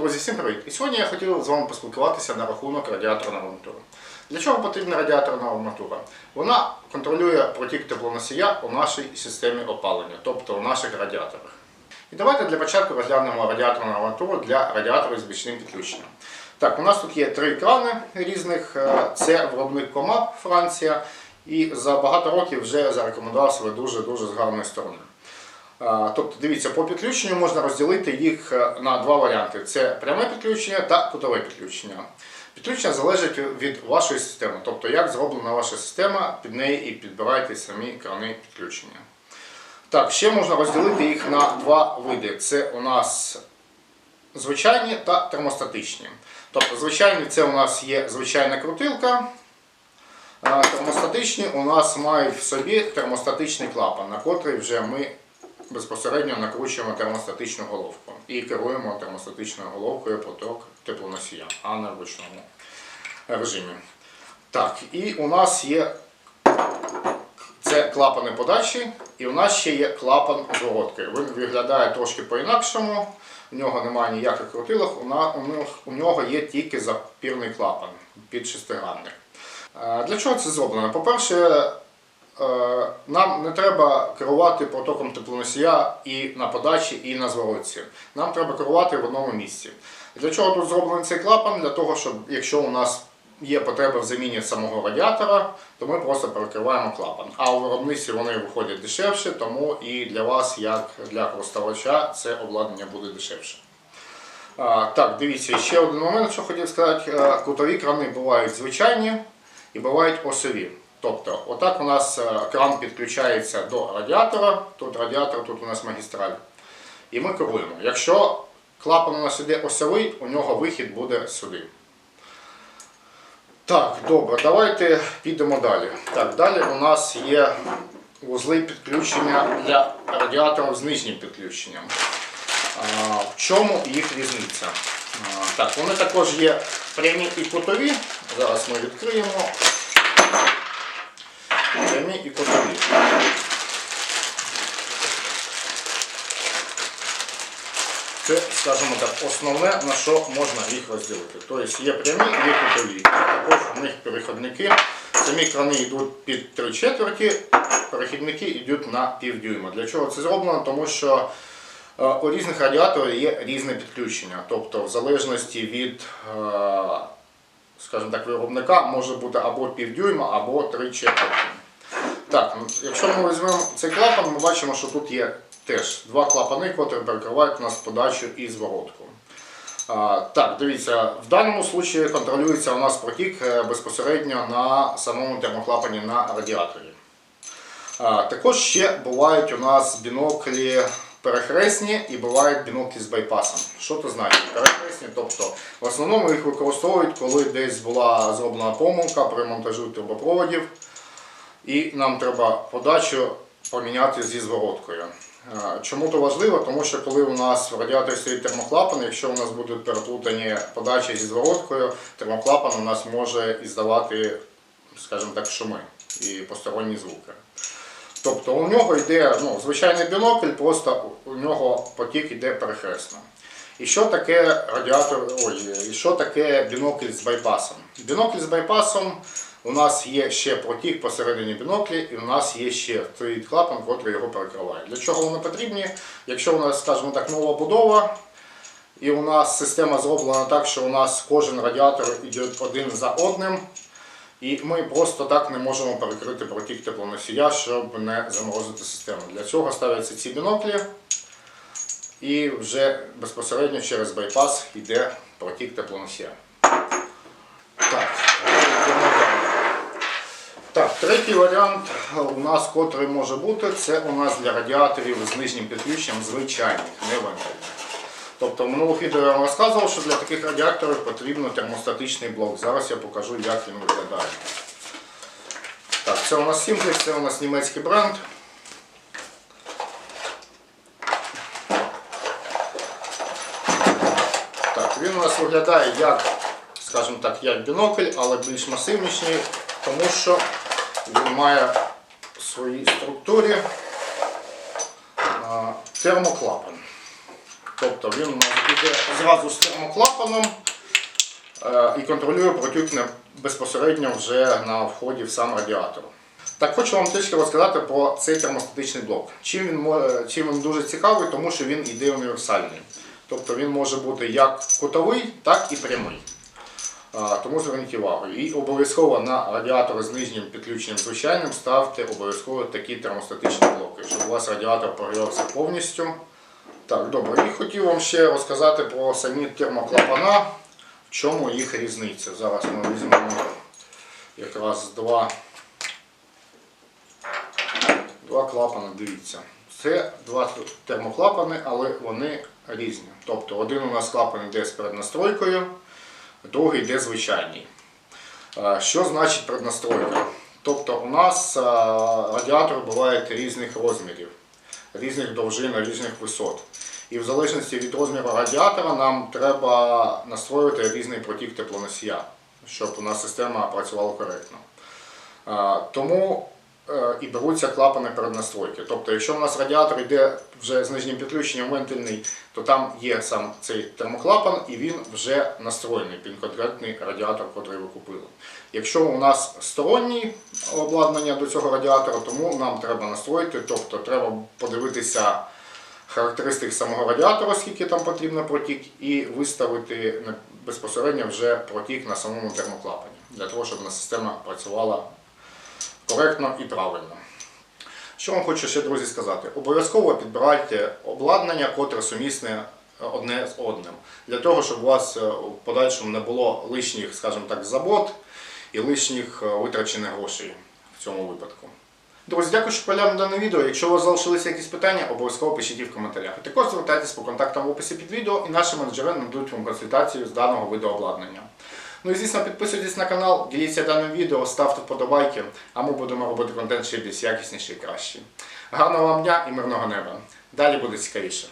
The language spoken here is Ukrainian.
Друзі, всім привіт! І сьогодні я хотів з вами поспілкуватися на рахунок радіаторного арматури. Для чого потрібна радіаторна арматура? Вона контролює протік теплоносія у нашій системі опалення, тобто у наших радіаторах. І давайте для початку розглянемо радіаторну арматуру для радіаторів з бічним підключенням. Так, у нас тут є три крани різних. Е, Це виробник Комап Франція, і за багато років вже зарекомендував себе дуже-дуже з гарної сторони. Тобто, дивіться, по підключенню можна розділити їх е, на два варіанти: це пряме підключення та кутове підключення. Підключення залежить від вашої системи, тобто як зроблена ваша система, під неї і підбирайте самі крани підключення. Так, ще можна розділити їх на два види. Це у нас звичайні та термостатичні. Тобто, звичайні це у нас є звичайна крутилка. Термостатичні у нас мають в собі термостатичний клапан, на котрий вже ми безпосередньо накручуємо термостатичну головку і керуємо термостатичною головкою поток теплоносія, а не в ручному режимі. Так, і у нас є це клапани подачі, і у нас ще є клапан зворотки. Він виглядає трошки по-інакшому, у нього немає ніяких крутилок, у нього- є тільки запірний клапан під шестигранник. Е, Для чого це зроблено? По-перше, нам не треба керувати потоком теплоносія і на подачі, і на зворотці. Нам треба керувати в одному місці. Для чого тут зроблений цей клапан? Для того, щоб якщо у нас є потреба в заміні самого радіатора, то ми просто перекриваємо клапан. А у виробництві вони виходять дешевше, тому і для вас, як для користувача, це обладнання буде дешевше. А, Так, дивіться, ще один момент, що хотів сказати. Е, Кутові крани бувають звичайні і бувають осові. Тобто, отак у нас е, кран підключається до радіатора, тут радіатор, тут у нас магістраль. І ми керуємо. Якщо клапан у нас іде осьовий, у нього вихід буде сюди. Так, добре, давайте підемо далі. Так, далі у нас є вузли підключення для радіаторів з нижнім підключенням. В чому їх різниця? Так, вони також є прямі і кутові. Зараз ми відкриємо. Прямі і кутові. Це, скажімо так, основне, на що можна їх розділити. Тобто є прямі, є кутові. Також у них перехідники. Самі крани йдуть під 3 четверті, перехідники йдуть на півдюйма. Для чого це зроблено? Тому що е, у різних радіаторів є різне підключення. Тобто, в залежності від, е, скажімо так, виробника може бути або півдюйма, або 3 четверті. Так, ну, якщо ми візьмемо цей клапан, ми бачимо, що тут є теж два клапани, котрі перекривають у нас подачу і зворотку. Так, дивіться, в даному случаї контролюється у нас протік е, безпосередньо на самому термоклапані на радіаторі. Також ще бувають у нас біноклі перехресні і бувають біноклі з байпасом. Що це значить? Перехресні, тобто в основному їх використовують, коли десь була зроблена помилка при монтажу трубопроводів, і нам треба подачу поміняти зі звороткою. Чому то важливо? Тому що коли у нас в радіаторі стоїть термоклапан, якщо у нас будуть переплутані подачі зі звороткою, термоклапан у нас може іздавати, скажімо так, шуми і посторонні звуки. Тобто у нього йде ну, звичайний бінокль, просто у нього потік йде перехресно. І що таке радіатор, ой, і що таке бінокль з байпасом? Бінокль з байпасом у нас є ще протік посередині біноклі, і у нас є ще стоїть клапан, який його перекриває. Для чого вони потрібні? Якщо у нас, скажімо так, нова будова, і у нас система зроблена так, що у нас кожен радіатор йде один за одним, і ми просто так не можемо перекрити протік теплоносія, щоб не заморозити систему. Для цього ставляться ці біноклі, і вже безпосередньо через байпас йде протік теплоносія. Так, третій варіант у нас, котрий може бути, це у нас для радіаторів з нижнім підключенням звичайних, не вентильних. Тобто в минулих відео я вам розказував, що для таких радіаторів потрібен термостатичний блок. Зараз я покажу, як він виглядає. Так, це у нас Simplex, це у нас німецький бренд. Так, він у нас виглядає як, скажімо так, як бінокль, але більш масивніший, тому що він має в своїй структурі термоклапан. Тобто він у йде зразу з термоклапаном е, і контролює протік безпосередньо вже на вході в сам радіатор. Так хочу вам трішки розказати про цей термостатичний блок. Чим він, мо- чим він дуже цікавий, тому що він іде універсальний. Тобто він може бути як кутовий, так і прямий. Тому зверніть увагу. І обов'язково на радіатори з нижнім підключенням звичайним ставте обов'язково такі термостатичні блоки, щоб у вас радіатор прогрівався повністю. Так, добре. І хотів вам ще розказати про самі термоклапана, в чому їх різниця. Зараз ми візьмемо якраз два, два клапани, дивіться. Це два термоклапани, але вони різні. Тобто один у нас клапан йде з переднастройкою, другий йде звичайний. Е, Що значить преднастройка? Тобто у нас е, радіатори бувають різних розмірів, різних довжин, різних висот. І в залежності від розміру радіатора нам треба настроювати різний протік теплоносія, щоб у нас система працювала коректно. Е, Тому і беруться клапани переднастройки. Тобто, якщо у нас радіатор йде вже з нижнім підключенням вентильний, то там є сам цей термоклапан і він вже настроєний під конкретний радіатор, який ви купили. Якщо у нас сторонній обладнання до цього радіатора, тому нам треба настроїти, тобто треба подивитися характеристик самого радіатора, скільки там потрібно протік, і виставити безпосередньо вже протік на самому термоклапані, для того, щоб на система працювала коректно і правильно. Що вам хочу ще, друзі, сказати? Обов'язково підбирайте обладнання, котре сумісне одне з одним, для того, щоб у вас е, в подальшому не було лишніх, скажімо так, забот і лишніх е, витрачених грошей в цьому випадку. Друзі, дякую, що поглянули дане відео. Якщо у вас залишилися якісь питання, обов'язково пишіть в коментарях. Також звертайтесь по контактам в описі під відео, і наші менеджери нададуть вам консультацію з даного виду обладнання. Ну і звісно, підписуйтесь на канал, діліться даним відео, ставте вподобайки, а ми будемо робити контент ще більш якісніший і кращий. Гарного вам дня і мирного неба. Далі буде цікавіше.